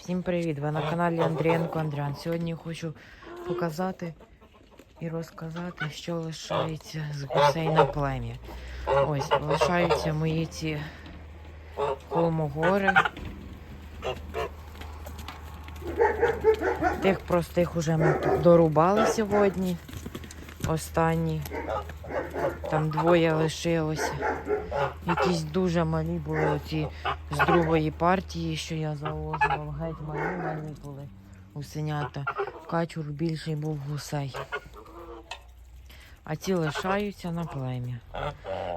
Всім привіт! Ви на каналі Андрієнко Андріан. Сьогодні хочу показати і розказати, що лишається з гусей на плем'я. Ось, лишаються мої ці холмогори. Тих простих уже ми дорубали сьогодні. Останні. Там двоє лишилося. Якісь дуже малі були оці з другої партії, що я завозував. Геть малі малі були гусенята. Качур більший був гусей. А ці лишаються на плем'я.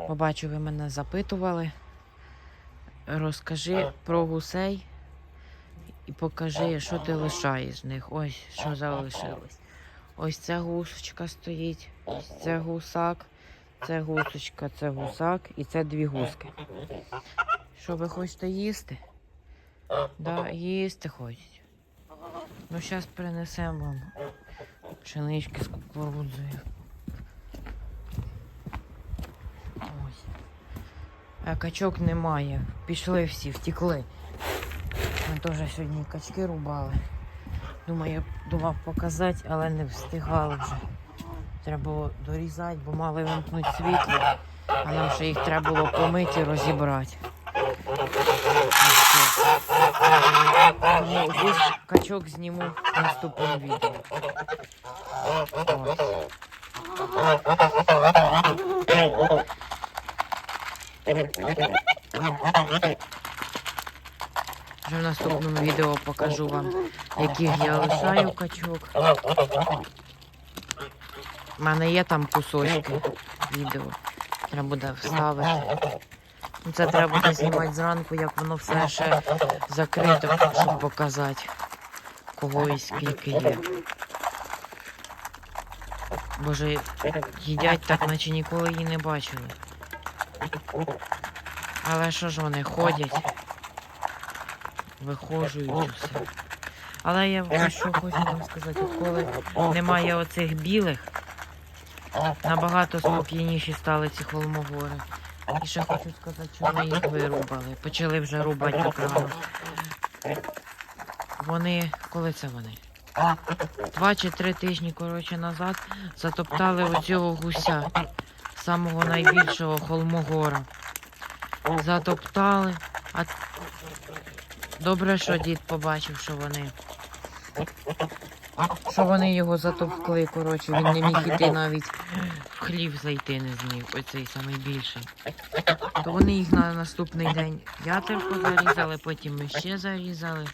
Побачу, ви мене запитували. Розкажи про гусей і покажи, що ти лишаєш з них. Ось що залишилось. Ось ця гусочка стоїть, ось це гусак, це гусочка, це гусак і це дві гуски. Що ви хочете їсти? Да, їсти хочуть. Ну, зараз принесемо вам пшенички з кукурудзою. Ось. А качок немає. Пішли всі, втекли. Ми теж сьогодні качки рубали. Думаю, я думав показати, але не встигали вже. Треба було дорізати, бо мали вимкнути світло, а нам ще їх треба було помити і розібрати. Весь качок зніму в наступному відео. Ось. Вже в наступному відео покажу вам, яких я лишаю качок. У мене є там кусочки відео. Треба буде вставити. Ну, Це треба буде знімати зранку, як воно все ще закрито, щоб показати, кого і скільки є. Боже, їдять так, наче ніколи її не бачили. Але що ж вони ходять? Виходжують усе. Але я що хочу вам сказати, коли немає оцих білих, набагато спокійніші стали ці холмогори. І ще хочу сказати, що ми їх вирубали. Почали вже рубати окремо. Вони, коли це вони? Два чи три тижні, коротше, назад затоптали оцього гуся, самого найбільшого холмогора. Затоптали, а добре, що дід побачив, що вони. Що вони його затовкли, коротше, він не міг іти навіть в хлів зайти не зміг, оцей самий більший. То вони їх на наступний день ятерку зарізали, потім ми ще зарізали.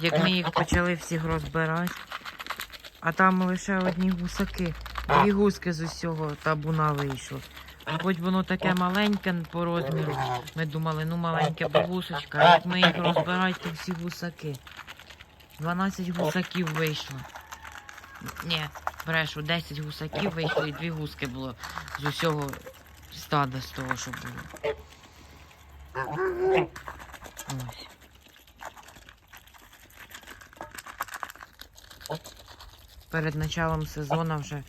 Як ми їх почали всіх розбирати, а там лише одні гусаки. Дві гуски з усього табуна вийшло. Хоч воно таке маленьке по розміру. Ми думали, ну маленьке бо гусочка, а як ми їх розбираємо, всі гусаки. 12 гусаків вийшло. Ні, брешу, 10 гусаків вийшло і дві гуски було з усього стада з того, що було. Ось. Перед началом сезону вже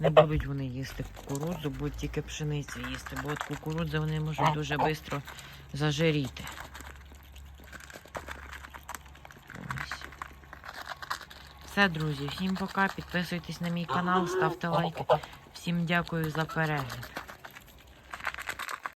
не будуть вони їсти кукурудзу, будуть тільки пшеницю їсти, бо от кукурудзу вони можуть дуже швидко зажиріти. Все, друзі, всім пока. Підписуйтесь на мій канал, ставте лайки. Всім дякую за перегляд.